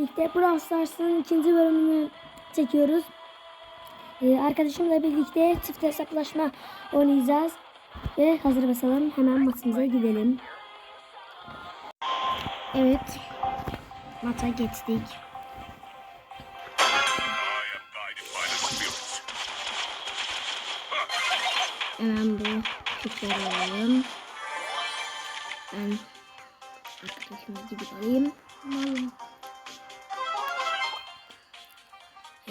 birlikte Brawl Stars'ın ikinci bölümünü çekiyoruz. Ee, arkadaşımla birlikte çift hesaplaşma oynayacağız. Ve hazır basalım hemen maçımıza gidelim. Evet. Maça geçtik. Hemen bu küpleri alalım. Ben arkadaşıma gidip alayım. Alalım.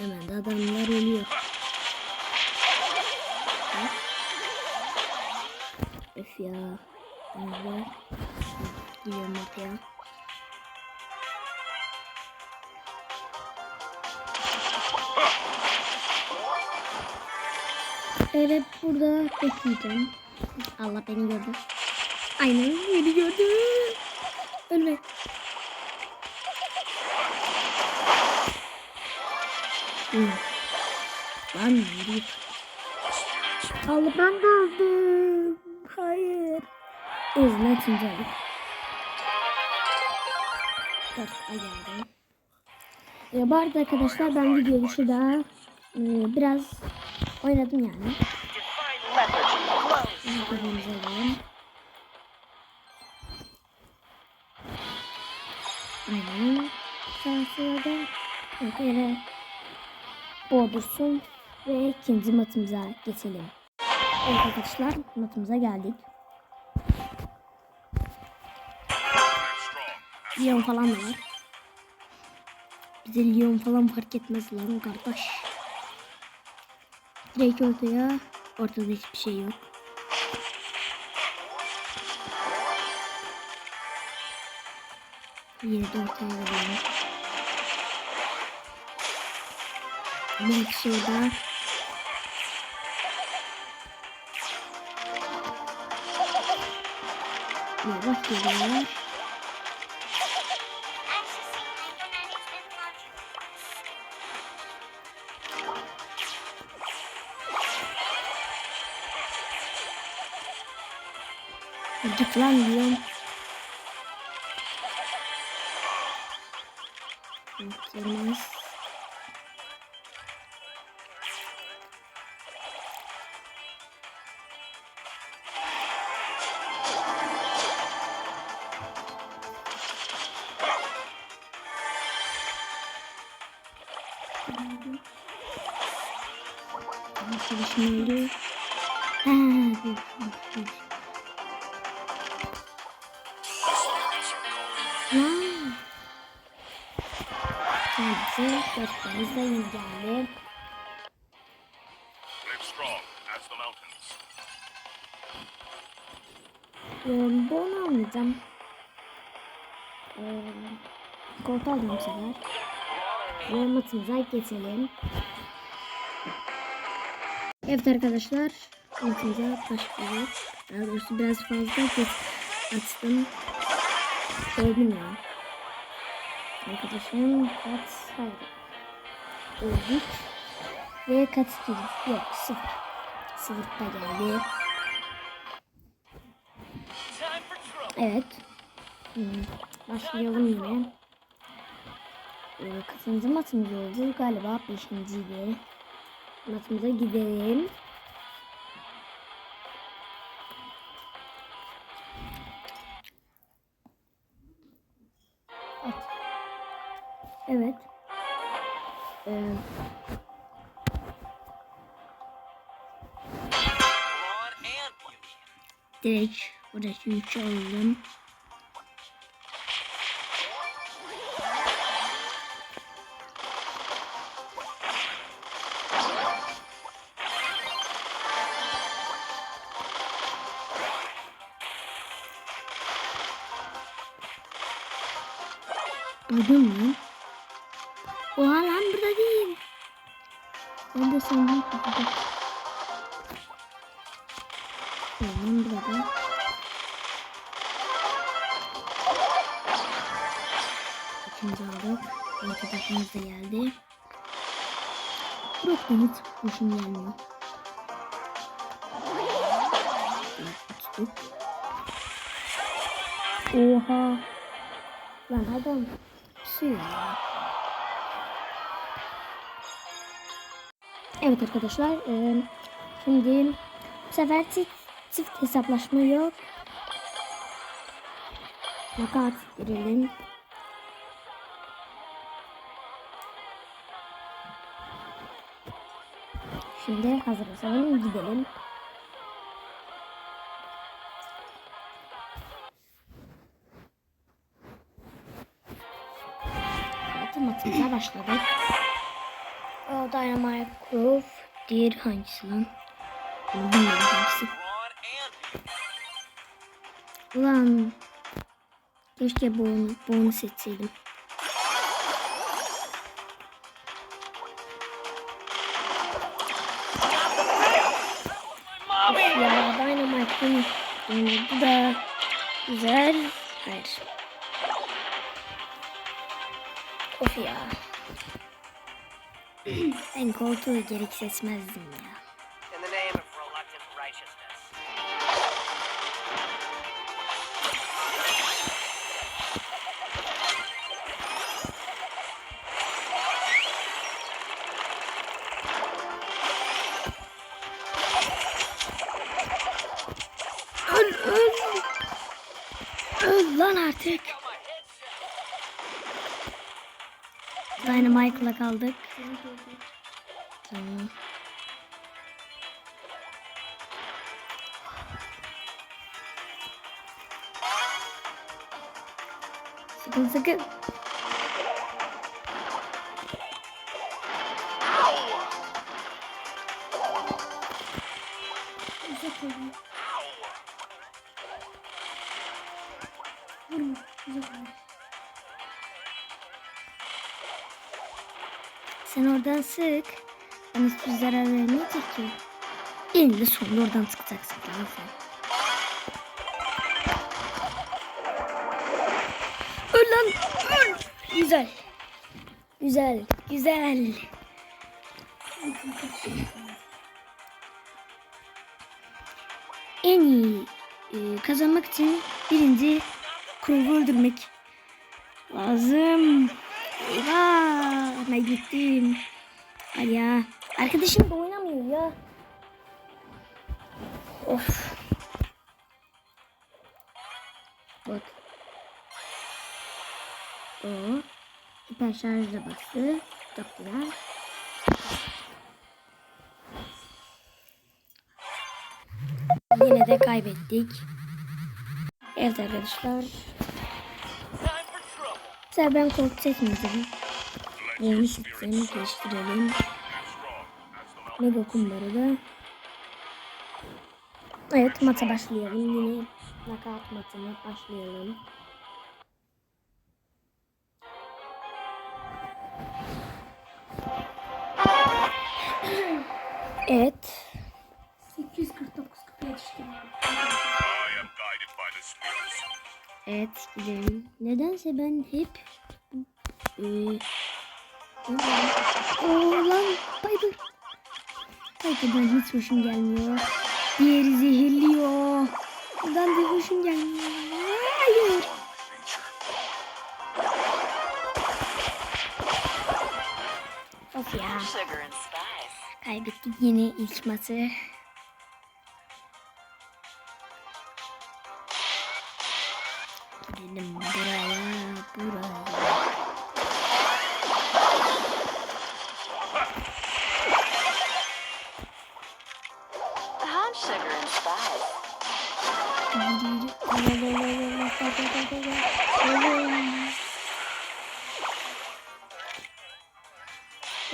Hemen de adamlar ölüyor. Öf ya. Nerede? Gidiyorum ortaya. Evet burada bekleyeceğim. Allah beni gördü. Aynen beni gördü. Ölme. Lan yürü. Allah ben de öldüm. Hayır. Özüne ikinci ayı. Dört ay geldi. Ee, bu arada arkadaşlar ben videoyu şurada e, biraz oynadım yani. Aynen. Sağ sırada böyle boğdursun ve ikinci matımıza geçelim. Evet arkadaşlar matımıza geldik. Leon falan var. Bize Leon falan fark etmez lan kardeş. Direkt ortaya. Ortada hiçbir şey yok. Yine de ortaya verelim. Orada. Yavaş geliyor. Git lan diyorum. Gelmez. Arkadaşım öldü. Ha, bu, bu, bu. Wow. Kendisi köftemiz de iyi geldi. Ee, bunu almayacağım. Ee, koltuğu alacağım bu sefer. Ve matımıza geçelim. Evet arkadaşlar. Matımıza başlıyoruz. Daha doğrusu biraz fazla geç açtım. Öldüm ya. Arkadaşım kaç hayır. Öldük. Ve kaç istiyoruz? Yok sıfır. Sıfır da geldi. Evet. Hmm, Başlayalım yine. Ee, kaçıncı maçımız oldu? Galiba beşinciydi. Maçımıza gidelim. Evet. Evet. Ee, direkt burası 3 alalım. Lan burada değil. Ben de ki burada. Tamam burada. İkinci aldık. Arkadaşımız da geldi. Brock'tan hiç hoşum gelmiyor. Tuttuk. Oha. Lan adam şey ya. Evet arkadaşlar. e, şimdi bu sefer çift, çift hesaplaşma yok. Nakat girelim. Şimdi hazırlasalım gidelim. Matımıza başladık. Dynamite Grove. Diğeri hangisi lan? Bunu bilmiyorum hangisi. Ulan. Keşke boğunu, boğunu seçseydim. Ya Dynamite'ın bu da güzel. Hayır. Of ya. Ben koltuğu gerek seçmezdim ya. In the name of reluctant righteousness. Öl öl. Öl lan artık. Dynamite'la kaldık. Tamam. Sıkın sıkın. Sen oradan sık. Bana hiçbir zarar vermeyecek ki. Eninde sonunda oradan sıkacaksın. Sen. Öl lan. Öl. Güzel. Güzel. Güzel. En iyi e, kazanmak için birinci kuru öldürmek lazım. Eyvah ben gittim. Hadi ya. Arkadaşım da oynamıyor ya. Of. Bak. O. Hiper şarjla bastı. Güzel. Yine de kaybettik. Evet arkadaşlar. Mesela ben korku seçmeyeceğim. Yeni sistemi geliştirelim. Mega kumları da. Evet maça başlayalım. Yine knockout maçına başlayalım. Evet. Evet gidelim. Nedense ben hep eee Oo lan bay bay. Baybadan hiç hoşum gelmiyor. Diğeri zehirliyor. Bundan da hoşum gelmiyor. Hayır. Of ya. Kaybettik yine ilk maçı.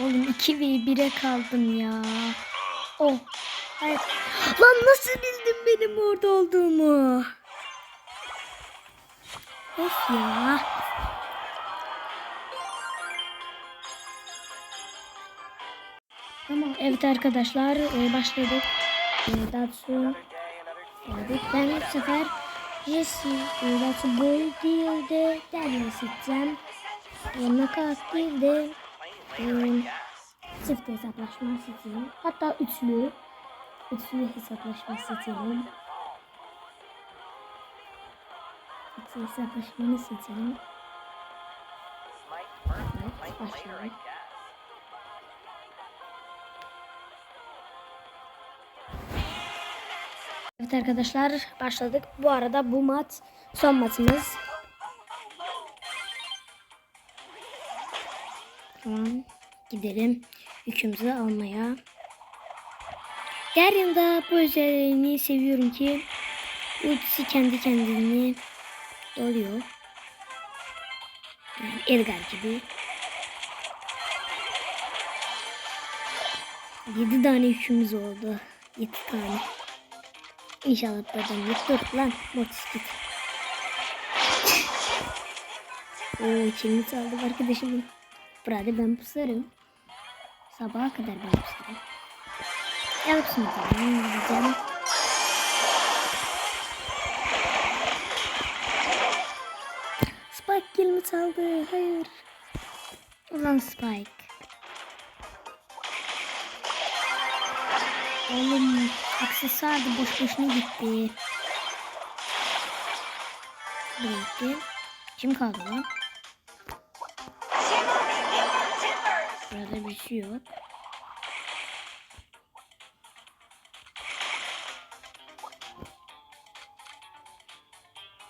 Oğlum 2 ve 1'e kaldım ya. Oh. Hayır. Lan nasıl bildin benim orada olduğumu? Of ya. Tamam. Evet arkadaşlar e, başladık. E, day, another Evet, ben bu sefer Jesse Datsun Boy değil de Daniel seçeceğim. E, Knockout değil de e, çift hesaplaşma seçelim. Hatta üçlü. Üçlü hesaplaşma seçelim. Üçlü hesaplaşmanı seçelim. Evet, başlayalım. Evet arkadaşlar başladık. Bu arada bu mat son matımız. Tamam gidelim yükümüzü almaya. Derya'nın bu özelliğini seviyorum ki ultisi kendi kendini doluyor. Yani Edgar gibi. 7 tane yükümüz oldu. 7 tane. İnşallah yok. Dur lan motosiklet. Oo kilimi çaldı arkadaşım. Burada ben pusarım. Sabaha kadar ben pusarım. Yapsın bakalım. Gideceğim. Spike kilimi çaldı. Hayır. Ulan Spike. Oğlum aksesuar da boş boşuna gitti. Bu gitti. Kim kaldı lan? Burada bir şey yok.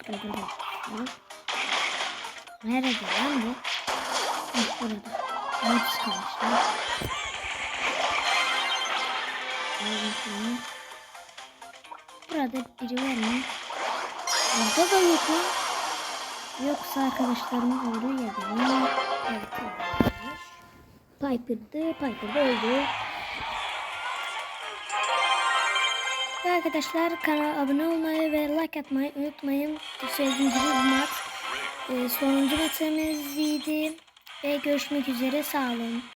Burada da bir şey yok. Nerede lan bu? Heh, burada. Mutsuz kalmışlar. Aldım şunu. Burada biri var mı? Burada da yok lan. Yoksa arkadaşlarımın olduğu yerde mi? Evet. Piper'dı. Piper'da öldü. Ve arkadaşlar kanala abone olmayı ve like atmayı unutmayın. Söylediğim gibi bu maç e, sonuncu maçımızıydı. Ve görüşmek üzere. Sağ olun.